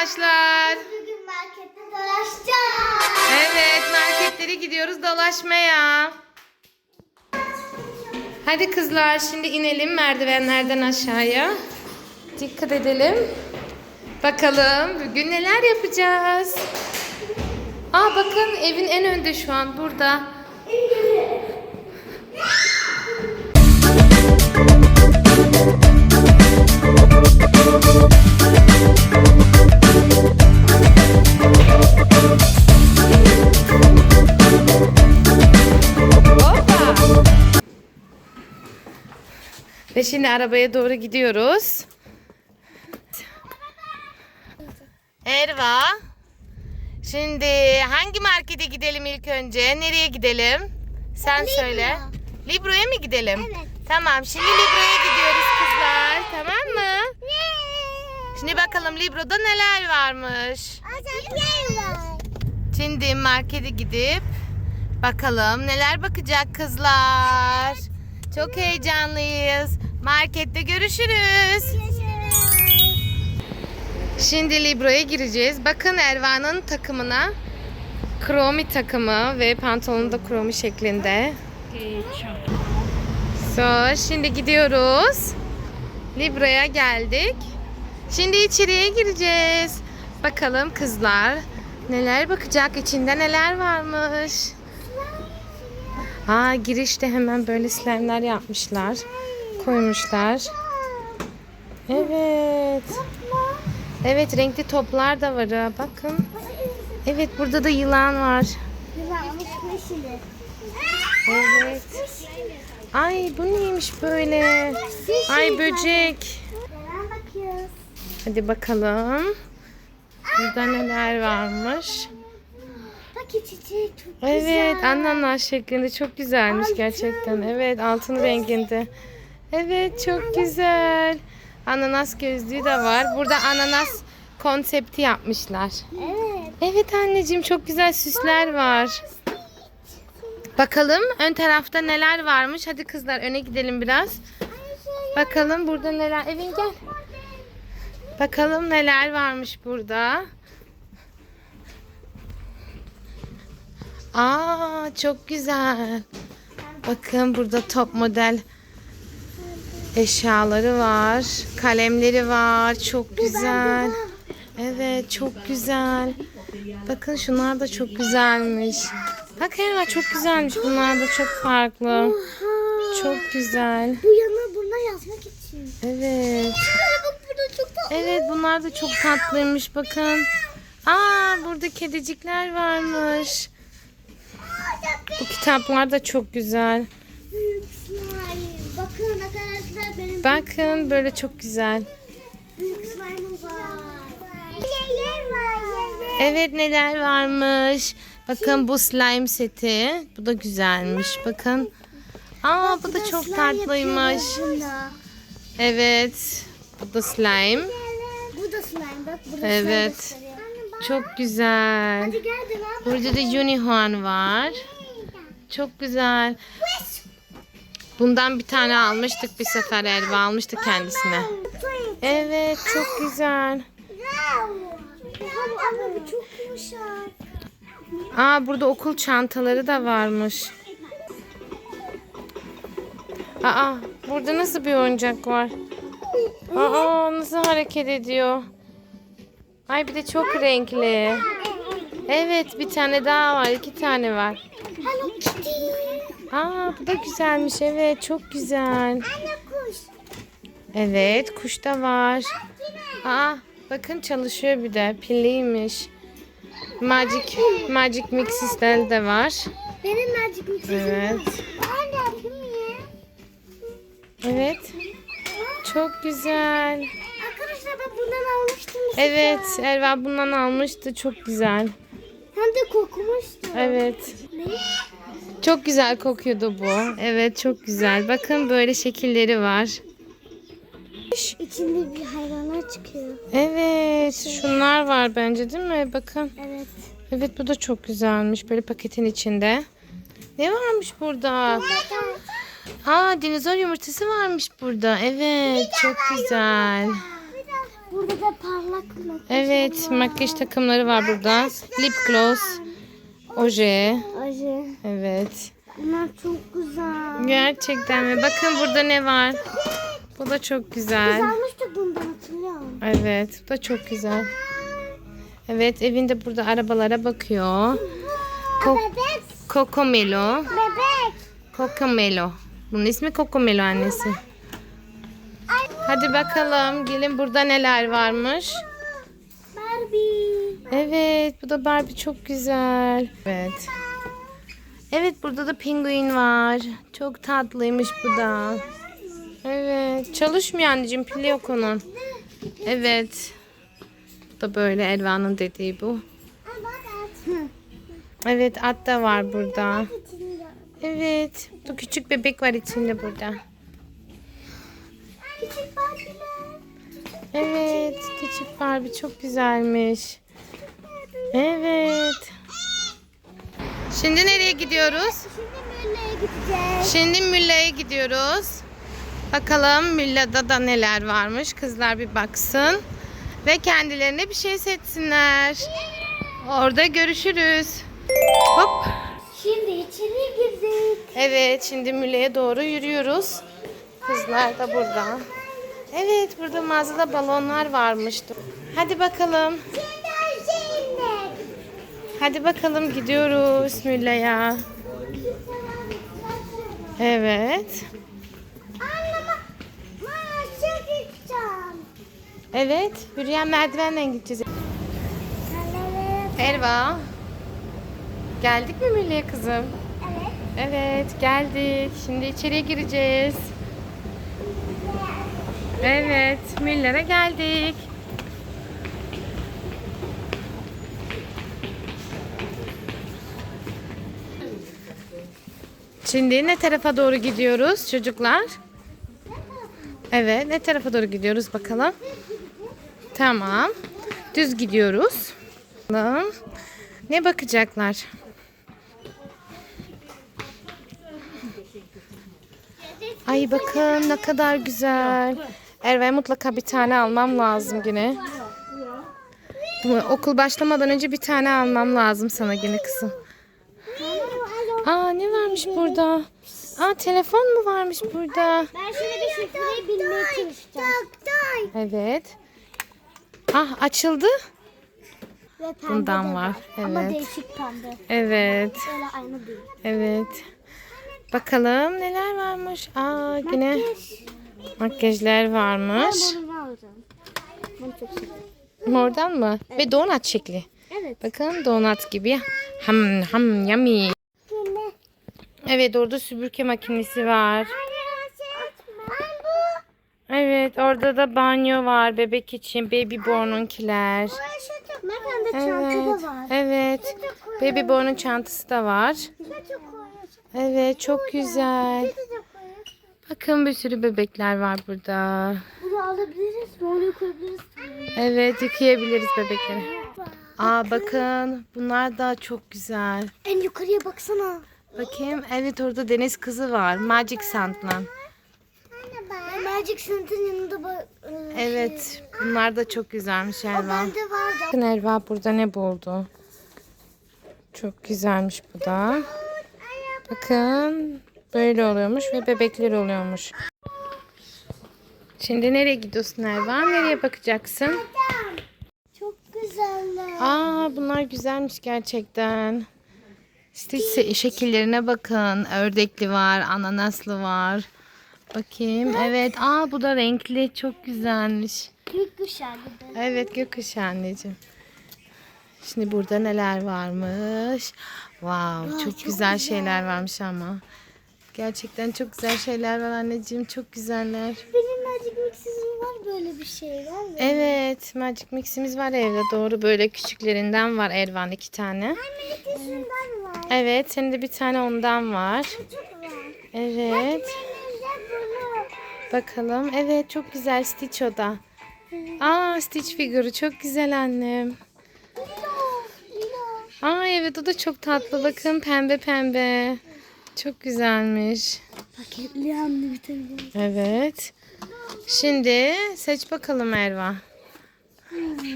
arkadaşlar. Bugün markette dolaşacağız. Evet marketlere gidiyoruz dolaşmaya. Hadi kızlar şimdi inelim merdivenlerden aşağıya. Dikkat edelim. Bakalım bugün neler yapacağız. Aa bakın evin en önde şu an burada. Hoppa. Ve şimdi arabaya doğru gidiyoruz. Erva. Şimdi hangi markete gidelim ilk önce? Nereye gidelim? Sen söyle. Libro'ya mı gidelim? Evet. Tamam şimdi Libro'ya gidiyoruz kızlar. Tamam mı? Şimdi bakalım Libro'da neler varmış. Şimdi markete gidip bakalım neler bakacak kızlar. Çok heyecanlıyız. Markette görüşürüz. Şimdi Libro'ya gireceğiz. Bakın Erva'nın takımına kromi takımı ve pantolonu da kromi şeklinde. So, şimdi gidiyoruz. Libro'ya geldik. Şimdi içeriye gireceğiz. Bakalım kızlar neler bakacak, içinde neler varmış. Aa girişte hemen böyle slime'lar yapmışlar. Koymuşlar. Evet. Evet renkli toplar da var ha. Bakın. Evet burada da yılan var. Evet. Ay bu neymiş böyle? Ay böcek. Hadi bakalım. Burada neler varmış. Çiçeği çok Evet güzel. ananas şeklinde çok güzelmiş gerçekten. Evet altın renginde. Evet çok güzel. Ananas gözlüğü de var. Burada ananas konsepti yapmışlar. Evet. Evet anneciğim çok güzel süsler var. Bakalım ön tarafta neler varmış. Hadi kızlar öne gidelim biraz. Bakalım burada neler. Evin gel. Bakalım neler varmış burada. Aa çok güzel. Bakın burada top model eşyaları var. Kalemleri var. Çok güzel. Evet çok güzel. Bakın şunlar da çok güzelmiş. Bak Elva çok güzelmiş. Bunlar da çok farklı. Çok güzel. Bu yana buna yazmak için. Evet. Evet bunlar da çok tatlıymış. Bakın. Aa burada kedicikler varmış. Bu kitaplar da çok güzel. Büyük slime. Bakın arkadaşlar benim Bakın böyle çok güzel. Evet neler varmış. Bakın bu slime seti. Bu da güzelmiş. Bakın. Aa bu da çok tatlıymış. Evet. Bu da slime. Bu da slime bak. Burada Evet. Çok güzel. Burada da unicorn var. Çok güzel. Bundan bir tane almıştık bir sefer Elva almıştı kendisine. Evet çok güzel. Aa burada okul çantaları da varmış. Aa burada nasıl bir oyuncak var? Aa nasıl hareket ediyor? Ay bir de çok renkli. Evet bir tane daha var. iki tane var. Hello Kitty. Aa bu da güzelmiş. Evet çok güzel. Anne kuş. Evet kuş da var. Aa bakın çalışıyor bir de. Pilliymiş. Magic Magic Mixis'ler de var. Benim mercik mixim Evet. Evet. Çok güzel. Arkadaşlar ben bundan almıştım. Evet Elva bundan almıştı. Çok güzel. Hem de kokmuştu. Evet. Ne? Çok güzel kokuyordu bu. Evet çok güzel. Bakın böyle şekilleri var. İçinde bir hayvanlar çıkıyor. Evet şunlar var bence değil mi? Bakın. Evet. Evet bu da çok güzelmiş. Böyle paketin içinde. Ne varmış burada? Aa dinozor yumurtası varmış burada. Evet çok güzel. Burada da parlak makyaj Evet var. makyaj takımları var burada. Lip gloss, oje. Acı. Evet. Bunlar çok güzel. Gerçekten mi? Bakın burada ne var. Bu da çok Biz güzel. almıştık bundan hatırlıyorum. Evet, bu da çok güzel. Evet, evinde burada arabalara bakıyor. Ko Bebek. Coco-Melo. Bebek. Coco-Melo. Bunun ismi Coco-Melo annesi. Hadi bakalım, gelin burada neler varmış. Barbie. Evet, bu da Barbie çok güzel. Evet. Evet, burada da penguin var. Çok tatlıymış bu da. Evet, çalışmıyor anneciğim, pili yok onun. Evet. Bu da böyle Elvan'ın dediği bu. Evet, at da var burada. Evet, bu küçük bebek var içinde burada. Evet, küçük Barbie çok güzelmiş. Evet. Şimdi nereye gidiyoruz? Şimdi Mülle'ye gideceğiz. Şimdi Mülla'ya gidiyoruz. Bakalım Mülla'da da neler varmış. Kızlar bir baksın. Ve kendilerine bir şey seçsinler. Orada görüşürüz. Hop. Şimdi içeriye girdik. Evet şimdi Mülla'ya doğru yürüyoruz. Kızlar da burada. Evet burada mağazada balonlar varmıştı. Hadi bakalım. Hadi bakalım gidiyoruz Mülla'ya. Evet. Evet. Yürüyen merdivenle gideceğiz. Erva. Geldik mi Mülla'ya kızım? Evet. Evet geldik. Şimdi içeriye gireceğiz. Evet Müller'e geldik. Şimdi ne tarafa doğru gidiyoruz çocuklar? Evet ne tarafa doğru gidiyoruz bakalım. Tamam. Düz gidiyoruz. Bakalım. Ne bakacaklar? Ay bakın ne kadar güzel. Erve mutlaka bir tane almam lazım yine. Okul başlamadan önce bir tane almam lazım sana yine kızım. Aa ne varmış burada? Aa telefon mu varmış burada? Ben şimdi bir şifreyi bilmeye çalışacağım. Evet. Ah açıldı. Ve pembe Bundan de var, Ama evet. değişik pembe. Evet. Öyle aynı değil. Evet. Bakalım neler varmış. Aa yine makyajlar varmış. Bunu alacağım. Bunu çok seviyorum. Mordan mı? Ve donut şekli. Evet. Bakın donut gibi. Ham ham yummy. Evet orada süpürge makinesi var. Evet orada da banyo var bebek için baby born'unkiler. Evet. Evet. Baby born'un çantası da var. Evet çok güzel. Bakın bir sürü bebekler var burada. Bunu alabiliriz. Bunu koyabiliriz. Evet yıkayabiliriz bebekleri. Aa bakın bunlar da çok güzel. En yukarıya baksana. Bakayım evet orada deniz kızı var. Magic Sand'la. Magic Sand'ın yanında bak. Evet bunlar da çok güzelmiş Elva. Bakın Elva burada ne buldu? Çok güzelmiş bu da. Bakın böyle oluyormuş ve bebekler oluyormuş. Şimdi nereye gidiyorsun Elva? Nereye bakacaksın? Çok güzeller. Aa bunlar güzelmiş gerçekten. Stitch şekillerine bakın. Ördekli var, ananaslı var. Bakayım. Evet. Aa bu da renkli. Çok güzelmiş. Gökkuşağı gibi. Evet gökkuşağı anneciğim. Şimdi burada neler varmış? Wow, çok, güzel, şeyler varmış ama. Gerçekten çok güzel şeyler var anneciğim. Çok güzeller. Benim Magic Mix'im var böyle bir şey var mı? Evet, Magic Mix'imiz var evde. Doğru böyle küçüklerinden var Ervan iki tane. Şundan var. Evet, senin de bir tane ondan var. Evet. Bakalım. Evet, çok güzel Stitch o da. Aa, Stitch figürü çok güzel annem. Aa evet o da çok tatlı. Bakın pembe pembe. Çok güzelmiş. Paketli hem de bir tane. Evet. Şimdi seç bakalım Erva.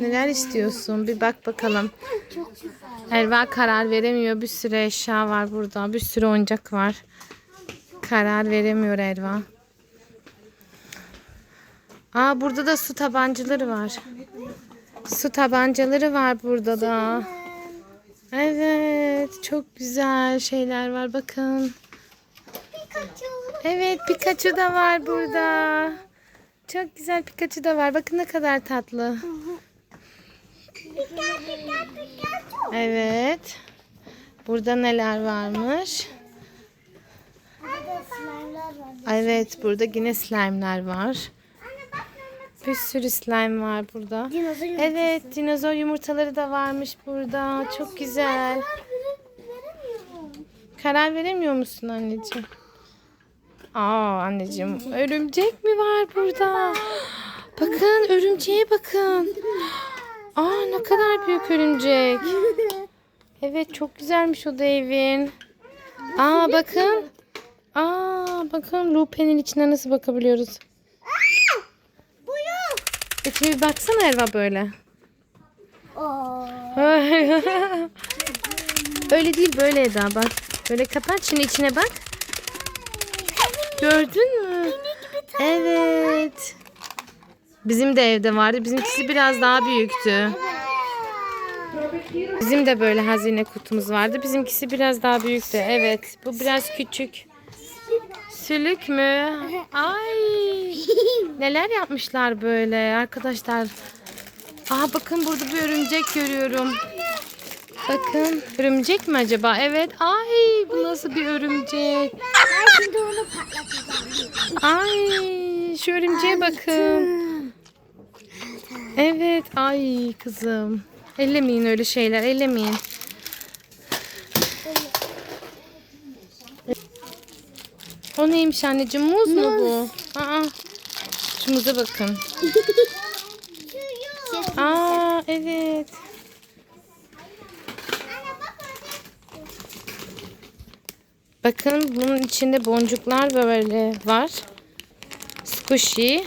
Neler istiyorsun? Bir bak bakalım. Çok güzel. Erva karar veremiyor. Bir sürü eşya var burada. Bir sürü oyuncak var. Karar veremiyor Erva. Aa burada da su tabancaları var. Su tabancaları var burada da. Evet, çok güzel şeyler var bakın. Evet, Pikachu da var burada. Çok güzel Pikachu da var. Bakın ne kadar tatlı. Pika pika Pikachu. Evet. Burada neler varmış? Evet, burada yine slime'lar var. Bir sürü slime var burada. Dinozor Evet, dinozor yumurtaları da varmış burada. Çok güzel. Karar veremiyor musun anneciğim? Aa anneciğim, örümcek mi var burada? Bakın örümceğe bakın. Aa ne kadar büyük örümcek. Evet çok güzelmiş o da evin. Aa bakın. Aa bakın Lupe'nin içine nasıl bakabiliyoruz. İçine bir baksana Erva böyle. Öyle değil böyle Eda bak. Böyle kapat şimdi içine bak. Gördün mü? Evet. Bizim de evde vardı. Bizimkisi biraz daha büyüktü. Bizim de böyle hazine kutumuz vardı. Bizimkisi biraz daha büyüktü. Evet. Bu biraz küçük. Sülük mü? Ay. Neler yapmışlar böyle arkadaşlar. Aa bakın burada bir örümcek görüyorum. Bakın örümcek mi acaba? Evet. Ay bu nasıl bir örümcek? Ben şimdi onu patlatacağım. Ay şu örümceğe bakın. Evet. Ay kızım. Ellemeyin öyle şeyler. Ellemeyin. O neymiş anneciğim? Muz mu bu? Aa. Şu muza bakın. Aa evet. Bakın bunun içinde boncuklar böyle var. Squishy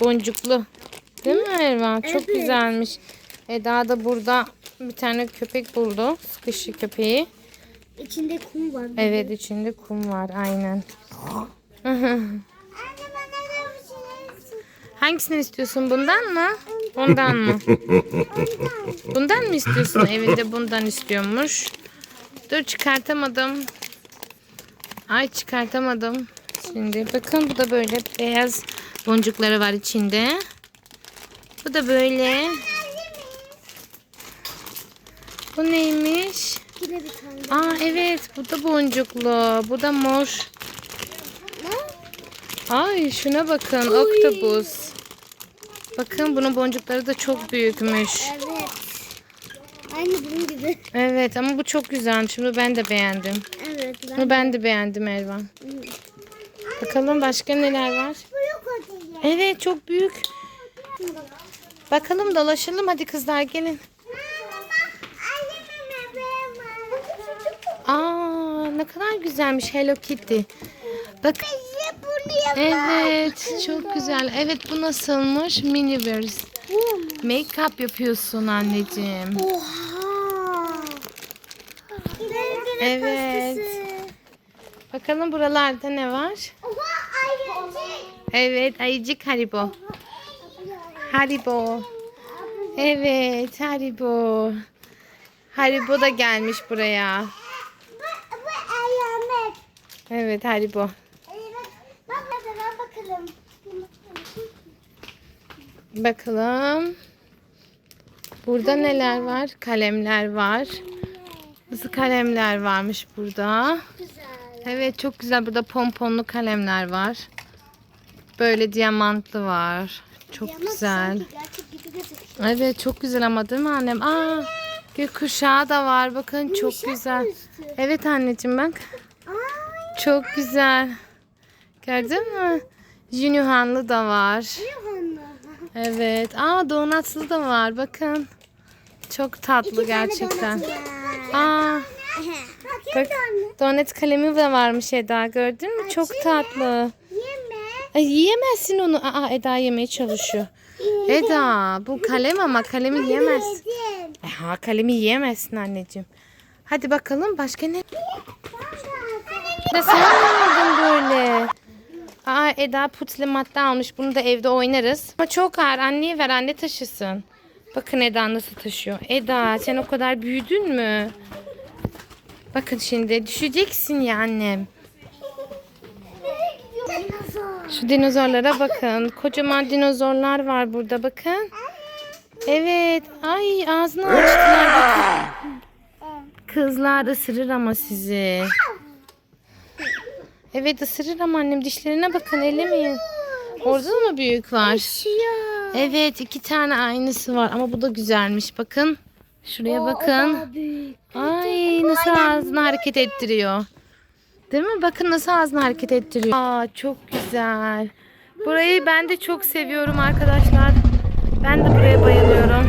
boncuklu. Değil mi Erva? Çok Evet. güzelmiş. Eda da burada bir tane köpek buldu. Squishy köpeği. İçinde kum var. Evet içinde kum var aynen. Hangisini istiyorsun? Bundan mı? Bundan mı? Bundan mı istiyorsun? Evinde bundan istiyormuş. Dur çıkartamadım. Ay çıkartamadım. Şimdi bakın bu da böyle beyaz boncukları var içinde. Bu da böyle. Bu neymiş? Yine bir tane. Aa evet bu da boncuklu. Bu da mor. Ay şuna bakın oktopus. Bakın bunun boncukları da çok büyükmüş. Evet. Aynı bunun gibi. Evet ama bu çok güzelmiş. Bunu ben de beğendim. Ben... Bunu ben de beğendim Elvan. Bakalım başka neler var? Evet çok büyük. Bakalım dolaşalım hadi kızlar gelin. Aa ne kadar güzelmiş Hello Kitty. Bak evet çok güzel. Evet bu nasılmış? Miniverse. Make-up yapıyorsun anneciğim. Oha. Evet. Bakalım buralarda ne var? Oha ayıcık. Evet ayıcık Haribo. Haribo. Evet Haribo. Haribo da gelmiş buraya. Bu, bu. Evet Haribo. Bak mesela bakalım. Bakalım. Burada neler var? Kalemler var. Nasıl kalemler varmış burada? Güzel. Evet çok güzel. Burada pomponlu kalemler var. Böyle diamantlı var. Çok Ama güzel. Evet çok güzel ama değil mi annem? Aa gökkuşağı da var. Bakın çok Yumuşak güzel. üstü. Evet anneciğim bak. Ay. Çok güzel. Gördün mü? Junihanlı da var. Yuhanna. Evet. Aa donatlı da var. Bakın. Çok tatlı gerçekten. Aa bak donat kalemi de varmış Eda. Gördün mü? Çok tatlı. Yeme. Ay yiyemezsin onu. Aa Eda yemeye çalışıyor. Eda bu kalem ama kalemi yiyemez. Yedim. E, ha kalemi yiyemezsin anneciğim. Hadi bakalım başka ne? Ne sen ne aldın böyle? Aa Eda putli madde almış. Bunu da evde oynarız. Ama çok ağır. Anneye ver anne taşısın. Bakın Eda nasıl taşıyor. Eda sen o kadar büyüdün mü? Bakın şimdi düşeceksin ya annem. Şu dinozorlara bakın. Kocaman dinozorlar var burada bakın. Evet. Ay ağzını açtılar bakın. Kızlar ısırır ama sizi. Evet ısırır ama annem dişlerine bakın elemeyin. Orada da mı büyük var? Evet iki tane aynısı var ama bu da güzelmiş bakın. Şuraya bakın. Ay nasıl ağzını hareket ettiriyor. Değil mi? Bakın nasıl ağzını hareket ettiriyor. Aa çok güzel. Burayı ben de çok seviyorum arkadaşlar. Ben de buraya bayılıyorum.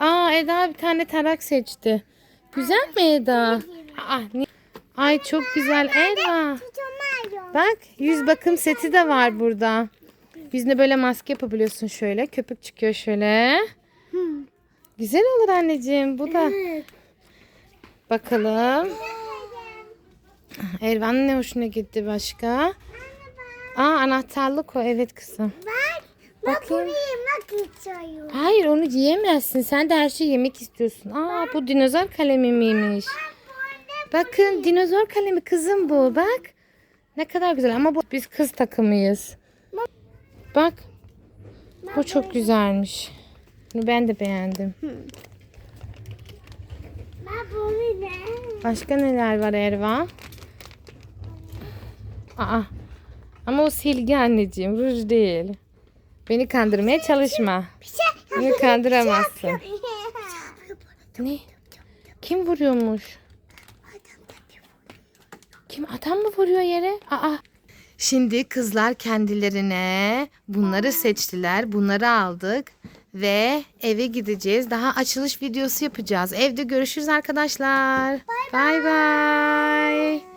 Aa Eda bir tane tarak seçti. Güzel mi Eda? Aa, Ay çok güzel Eda. Bak yüz bakım seti de var burada. Yüzüne böyle maske yapabiliyorsun şöyle. Köpük çıkıyor şöyle. Güzel olur anneciğim. Bu da. Bakalım. Ervan'ın ne hoşuna gitti başka? Aa anahtarlık o. Evet kızım. Bak. Bak Bakayım. istiyorum. Hayır onu yiyemezsin. Sen de her şeyi yemek istiyorsun. Aa bu dinozor kalemi miymiş? Bakın dinozor kalemi kızım bu. Bak. Ne kadar güzel ama bu biz kız takımıyız. Bak. Bu çok güzelmiş. Bunu ben de beğendim. Ben bunu ne? Başka neler var Erva? Aa. Ama o silgi anneciğim. Ruj değil. Beni kandırmaya çalışma. Şey. Beni kandıramazsın. Ne? Kim vuruyormuş? Kim adam mı vuruyor yere? Aa. Şimdi kızlar kendilerine bunları seçtiler. Bunları aldık ve eve gideceğiz. Daha açılış videosu yapacağız. Evde görüşürüz arkadaşlar. Bay bay.